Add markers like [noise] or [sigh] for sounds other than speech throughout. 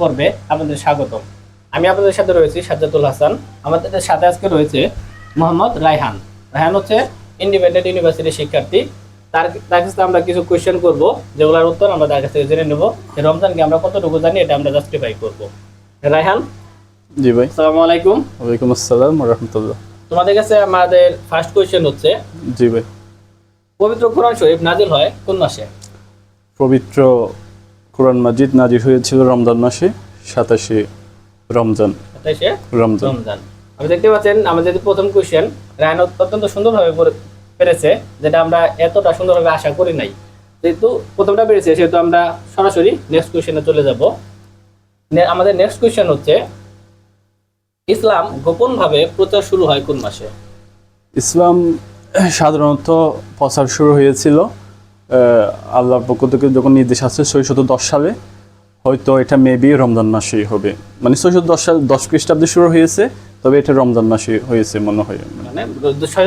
পর্বে আপনাদের স্বাগতম। আমি আপনাদের সাথে রয়েছি সাজ্জাদুল হাসান। আমাদের সাথে আজকে রয়েছে মোহাম্মদ রায়হান। রায়হান হচ্ছে ইন্ডিপেন্ডেন্ট ইউনিভার্সিটির শিক্ষার্থী। তার তার কাছে আমরা কিছু কোয়েশ্চেন করব যেগুলোর উত্তর আমরা তার কাছ থেকে জেনে নেব। যে রমজানকে আমরা কতটুকু জানি এটা আমরা জাস্টিফাই করব। রায়হান? জি ভাই। আসসালামু আলাইকুম। ওয়ালাইকুম আসসালাম রহমতুল্লাহ। তোমাদের কাছে আমাদের ফার্স্ট কোয়েশ্চেন হচ্ছে জি ভাই। পবিত্র কোরআন শরীফ নাজিল হয় কোন মাসে? পবিত্র কোরআন মাজিদ নাজির হয়েছিল রমজান মাসে সাতাশে রমজান। রমজান। আপনি দেখতে পাচ্ছেন আমাদের প্রথম রায়ন অত্যন্ত সুন্দরভাবে পেরেছে যেটা আমরা এতটা সুন্দরভাবে আশা করি নাই। যেহেতু প্রথমটা পেরেছে সেহেতু আমরা সরাসরি নেক্সট চলে যাব। আমাদের নেক্সট কোশ্চেন হচ্ছে ইসলাম গোপনভাবে প্রচার শুরু হয় কোন মাসে? ইসলাম সাধারণত প্রচার শুরু হয়েছিল আল্লাহর পক্ষ থেকে যখন নির্দেশ আসছে ছয়শত দশ সালে হয়তো এটা মেবি রমজান মাসেই হবে। মানে ছয়শত দশ সাল দশ খ্রিস্টাব্দে শুরু হয়েছে তবে এটা রমজান মাসে হয়েছে মনে হয়। মানে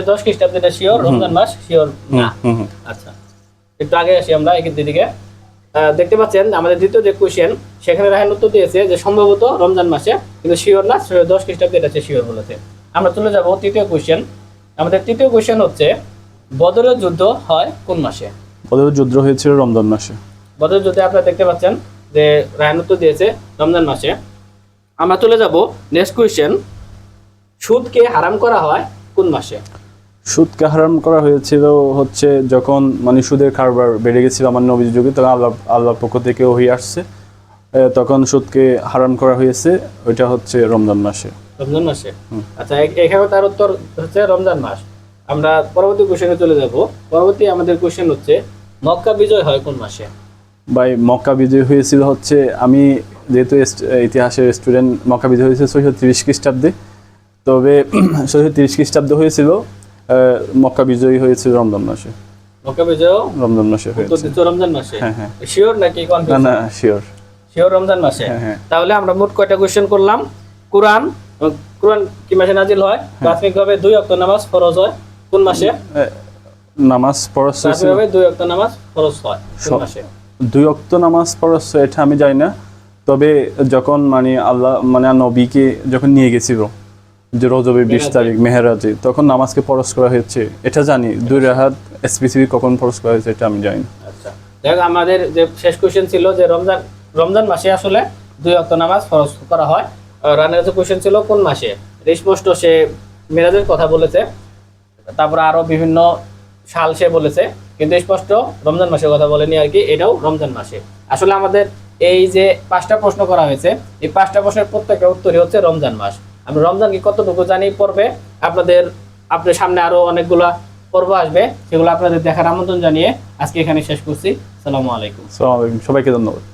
দশ খ্রিস্টাব্দে এটা শিওর রমজান মাস শিওর না? আচ্ছা। একটু আগে আসি আমরা একের দিকে। আহ, দেখতে পাচ্ছেন আমাদের দ্বিতীয় যে কোশ্চেন সেখানে রায়ন উত্তর দিয়েছে যে সম্ভবত রমজান মাসে কিন্তু শিওর না দশ খ্রিস্টাব্দে এটা শিওর বলেছে। আমরা চলে যাব তৃতীয় কোশ্চেন আমাদের তৃতীয় কোশ্চেন হচ্ছে বদরের যুদ্ধ হয় কোন মাসে? ওদের যুদ্ধ হয়েছিল রমজান মাসে। বদরের যুদ্ধে আপনারা দেখতে পাচ্ছেন যে রায়ন উত্তর দিয়েছে রমজান মাসে। আমরা চলে যাব নেক্সট কোশ্চেন সুদকে হারাম করা হয় কোন মাসে? সুদকে হারাম করা হয়েছিল হচ্ছে যখন মানে সুদের কারবার বেড়ে গেছিল আমার নবীর যুগে তখন আল্লাহ আল্লাহর পক্ষ থেকে হয়ে আসছে। তখন সুদকে হারাম করা হয়েছে ওইটা হচ্ছে রমজান মাসে। রমজান মাসে? আচ্ছা এখানে তার উত্তর হচ্ছে রমজান মাস। আমরা পরবর্তী কোশ্চেনে চলে যাব। পরবর্তী আমাদের কোশ্চেন হচ্ছে মক্কা বিজয় হয় কোন মাসে? বাই মক্কা বিজয় হয়েছিল হচ্ছে আমি যেহেতু ইতিহাসের স্টুডেন্ট মক্কা বিজয় হয়েছিল ছয়শো তিরিশ খ্রিস্টাব্দে। তবে [clears throat] ছয়শো তিরিশ খ্রিস্টাব্দে হয়েছিল মক্কা বিজয়ী হয়েছিল রমজান মাসে। মক্কা বিজয় রমজান মাসে রমজান মাসে? হ্যাঁ, হ্যাঁ। শিওর নাকি না না শিওর শিওর রমজান মাসে? হ্যাঁ, হ্যাঁ। তাহলে আমরা মোট কয়টা কোশ্চেন করলাম? কোরআন কোরআন কি মাসে নাজিল হয়? হ্যাঁ। প্রাথমিকভাবে দুই অক্ট নামাজ ফরজ হয়। কোন মাসে? নামাজ পড়াচ্ছে প্রাথমিকভাবে দুই অক্ট নামাজ ফরজ হয় কোন মাসে। দুই অক্ত নামাজ পড়াচ্ছে এটা আমি জানি না। তবে যখন মানে আল্লাহ মানে নবীকে যখন নিয়ে গেছিল যে রজবের বিশ তারিখ মেহেরাজে তখন নামাজকে পরশ করা হয়েছে। এটা জানি দুই রাহাত স্পেসিফিক কখন পরশ করা হয়েছে এটা আমি জানি না। আচ্ছা। দেখ আমাদের যে শেষ কোশ্চেন ছিল যে রমজান রমজান মাসে আসলে দুই অক্ত নামাজ ফরজ করা হয়। আর রানের যে কোশ্চেন ছিল কোন মাসে? স্পষ্ট সে মেরাজের কথা বলেছে। তারপরে আরও বিভিন্ন সাল সে বলেছে, কিন্তু স্পষ্ট রমজান মাসের কথা বলেনি আর কি, এটাও রমজান মাসে। আসলে আমাদের এই যে পাঁচটা প্রশ্ন করা হয়েছে, এই পাঁচটা প্রশ্নের প্রত্যেকের উত্তরই হচ্ছে রমজান মাস। আমরা রমজানকে কতটুকু জানি পড়বে আপনাদের আপনার সামনে আরও অনেকগুলা পর্ব আসবে, সেগুলো আপনাদের দেখার আমন্ত্রণ জানিয়ে আজকে এখানে শেষ করছি। সালামু আলাইকুম। আসসালামু আলাইকুম। সবাইকে ধন্যবাদ।